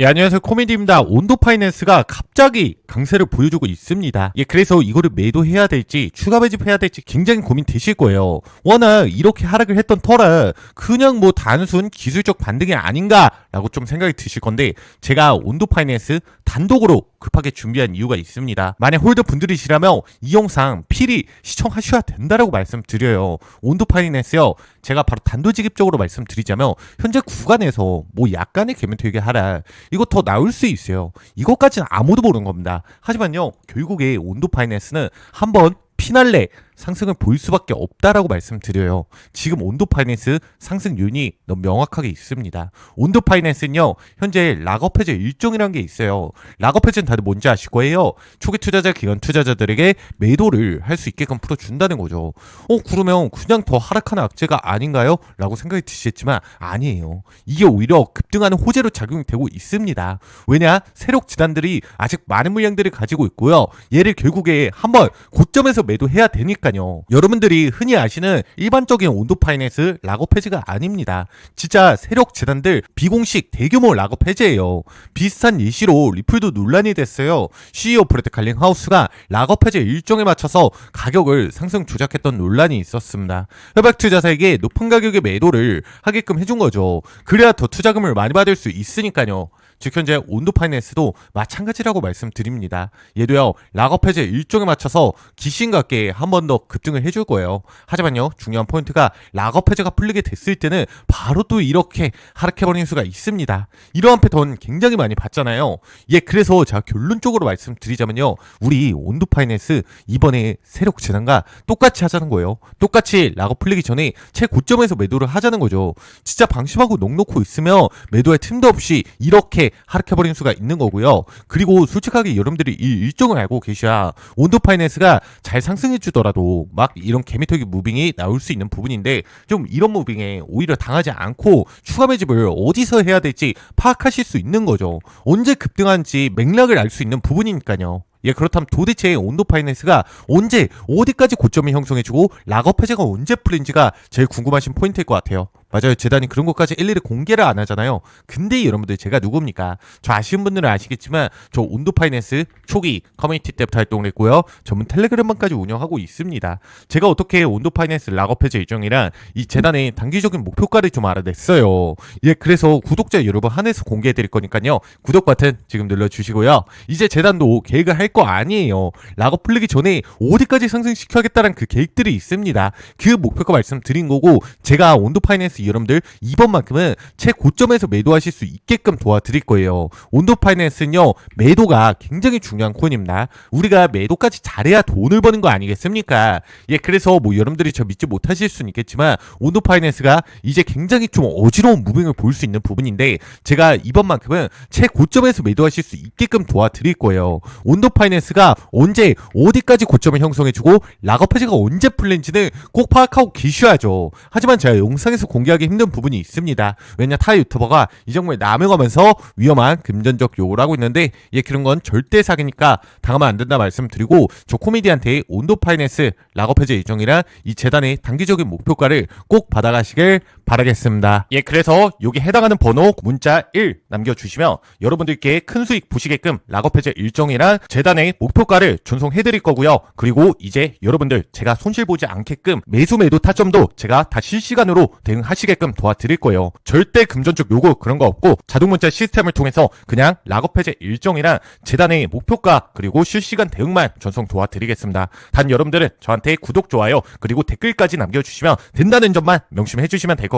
예, 안녕하세요. 코미디입니다. 온도 파이낸스가 갑자기 강세를 보여주고 있습니다. 예, 그래서 이거를 매도해야 될지, 추가 매집해야 될지 굉장히 고민되실 거예요. 워낙 이렇게 하락을 했던 터라 그냥 뭐 단순 기술적 반등이 아닌가라고 좀 생각이 드실 건데, 제가 온도 파이낸스 단독으로 급하게 준비한 이유가 있습니다. 만약 홀더 분들이시라면 이 영상 필히 시청하셔야 된다라고 말씀드려요. 온도 파이낸스요. 제가 바로 단도직입적으로 말씀드리자면 현재 구간에서 뭐 약간의 개면 되게 하라. 이거 더 나올 수 있어요. 이것까지는 아무도 모르는 겁니다. 하지만요. 결국에 온도 파이낸스는 한번 피날레 상승을 보일 수밖에 없다라고 말씀드려요. 지금 온도 파이낸스 상승 요인이 너무 명확하게 있습니다. 온도 파이낸스는요, 현재 락업 해제 일종이라는 게 있어요. 락업 해제는 다들 뭔지 아실 거예요. 초기 투자자, 기관 투자자들에게 매도를 할 수 있게끔 풀어준다는 거죠. 어, 그러면 그냥 더 하락하는 악재가 아닌가요? 라고 생각이 드시겠지만, 아니에요. 이게 오히려 급등하는 호재로 작용이 되고 있습니다. 왜냐? 세력 지단들이 아직 많은 물량들을 가지고 있고요. 얘를 결국에 한번 고점에서 매도해야 되니까 요. 여러분들이 흔히 아시는 일반적인 온도 파이낸스 락업 해지가 아닙니다. 진짜 세력 재단들 비공식 대규모 락업 해제예요. 비슷한 예시로 리플도 논란이 됐어요. CEO 브레드 칼링 하우스가 락업 해제 일정에 맞춰서 가격을 상승 조작했던 논란이 있었습니다. 협약 투자사에게 높은 가격의 매도를 하게끔 해준 거죠. 그래야 더 투자금을 많이 받을 수 있으니까요. 즉 현재 온도 파이낸스도 마찬가지라고 말씀드립니다. 얘도요 락업 해제 일정에 맞춰서 귀신 같게 한 번 더 급등을 해줄 거예요. 하지만요 중요한 포인트가 락업 해제가 풀리게 됐을 때는 바로 또 이렇게 하락해버리는 수가 있습니다. 이러한 패턴 굉장히 많이 봤잖아요. 예 그래서 제가 결론적으로 말씀드리자면요 우리 온도 파이낸스 이번에 세력 재단과 똑같이 하자는 거예요. 똑같이 락업 풀리기 전에 최고점에서 매도를 하자는 거죠. 진짜 방심하고 넋 놓고 있으면 매도할 틈도 없이 이렇게 하락해버리는 수가 있는 거고요. 그리고 솔직하게 여러분들이 이 일정을 알고 계셔야 온도 파이낸스가 잘 상승해 주더라도 막 이런 개미터기 무빙이 나올 수 있는 부분인데 좀 이런 무빙에 오히려 당하지 않고 추가 매집을 어디서 해야 될지 파악하실 수 있는 거죠. 언제 급등한지 맥락을 알 수 있는 부분이니까요. 예, 그렇다면 도대체 온도 파이낸스가 언제 어디까지 고점을 형성해주고 락업 해제가 언제 풀린지가 제일 궁금하신 포인트일 것 같아요. 맞아요. 재단이 그런 것까지 일일이 공개를 안 하잖아요. 근데 여러분들 제가 누굽니까? 저 아시는 분들은 아시겠지만 저 온도 파이낸스 초기 커뮤니티 때부터 활동을 했고요. 전문 텔레그램방까지 운영하고 있습니다. 제가 어떻게 온도 파이낸스 락업 해제 일정이랑 이 재단의 단기적인 목표가를 좀 알아냈어요. 예, 그래서 구독자 여러분 한해서 공개해 드릴 거니까요. 구독 버튼 지금 눌러 주시고요. 이제 재단도 계획을 할 거 아니에요. 락업 풀리기 전에 어디까지 상승시켜야겠다는 그 계획들이 있습니다. 그 목표가 말씀드린 거고 제가 온도 파이낸스 여러분들 이번만큼은 최고점에서 매도하실 수 있게끔 도와드릴 거예요. 온도 파이낸스는요 매도가 굉장히 중요한 코인입니다. 우리가 매도까지 잘해야 돈을 버는 거 아니겠습니까? 예 그래서 뭐 여러분들이 저 믿지 못하실 수는 있겠지만 온도 파이낸스가 이제 굉장히 좀 어지러운 무빙을 볼 수 있는 부분인데 제가 이번만큼은 최고점에서 매도하실 수 있게끔 도와드릴 거예요. 온도 파이낸스가 언제 어디까지 고점을 형성해주고 락업 해제가 언제 풀린지는 꼭 파악하고 계셔야죠. 하지만 제가 영상에서 공개 하기 힘든 부분이 있습니다. 왜냐 타 유튜버가 이 정보에 남용하면서 위험한 금전적 요구를 하고 있는데 예 그런 건 절대 사기니까 당하면 안 된다 말씀드리고 저 코미디한테 온도 파이낸스 락업 해제 일정이랑 이 재단의 단기적인 목표가를 꼭 받아가시길 바라겠습니다. 예 그래서 여기 해당하는 번호 문자 1 남겨주시면 여러분들께 큰 수익 보시게끔 락업 해제 일정이랑 재단의 목표가를 전송해드릴 거고요. 그리고 이제 여러분들 제가 손실 보지 않게끔 매수 매도 타점도 제가 다 실시간으로 대응하시게끔 도와드릴 거예요. 절대 금전적 요구 그런 거 없고 자동 문자 시스템을 통해서 그냥 락업 해제 일정이랑 재단의 목표가 그리고 실시간 대응만 전송 도와드리겠습니다. 단 여러분들은 저한테 구독 좋아요 그리고 댓글까지 남겨주시면 된다는 점만 명심해 주시면 될 것 같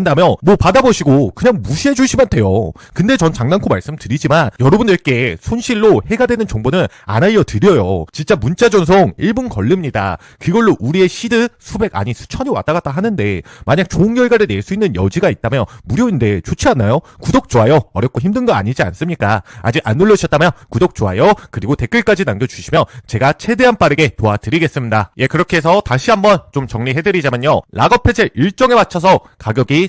하신다면 뭐 받아보시고 그냥 무시해 주시면 돼요. 근데 전 장난코 말씀드리지만 여러분들께 손실로 해가 되는 정보는 안 알려드려요. 진짜 문자 전송 1분 걸립니다. 그걸로 우리의 시드 수백 아니 수천이 왔다 갔다 하는데 만약 좋은 결과를 낼 수 있는 여지가 있다면 무료인데 좋지 않나요? 구독 좋아요 어렵고 힘든 거 아니지 않습니까? 아직 안 눌러주셨다면 구독 좋아요 그리고 댓글까지 남겨주시면 제가 최대한 빠르게 도와드리겠습니다. 예 그렇게 해서 다시 한번 좀 정리해드리자면요. 락업 해제 일정에 맞춰서 가격이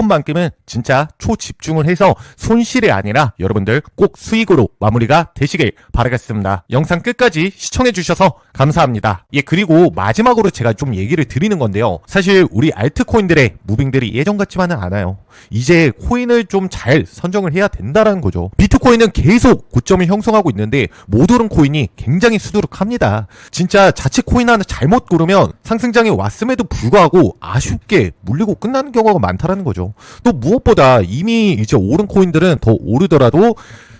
만큼은 진짜 초집중을 해서 손실이 아니라 여러분들 꼭 수익으로 마무리가 되시길 바라겠습니다. 영상 끝까지 시청해주셔서 감사합니다. 예, 그리고 마지막으로 제가 좀 얘기를 드리는 건데요. 사실 우리 알트코인들의 무빙들이 예전 같지만은 않아요. 이제 코인을 좀 잘 선정을 해야 된다라는 거죠. 비트코인은 계속 고점을 형성하고 있는데 못 오른 코인이 굉장히 수두룩합니다. 진짜 자칫 코인 하나 잘못 고르면 상승장에 왔음에도 불구하고 아쉽게 물리고 끝나는 경우가 많다라는 거죠. 또 무엇보다 이미 이제 오른 코인들은 더 오르더라도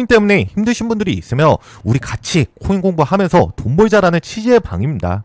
인 때문에 힘드신 분들이 있으면 우리 같이 코인 공부하면서 돈 벌자라는 취지의 방입니다.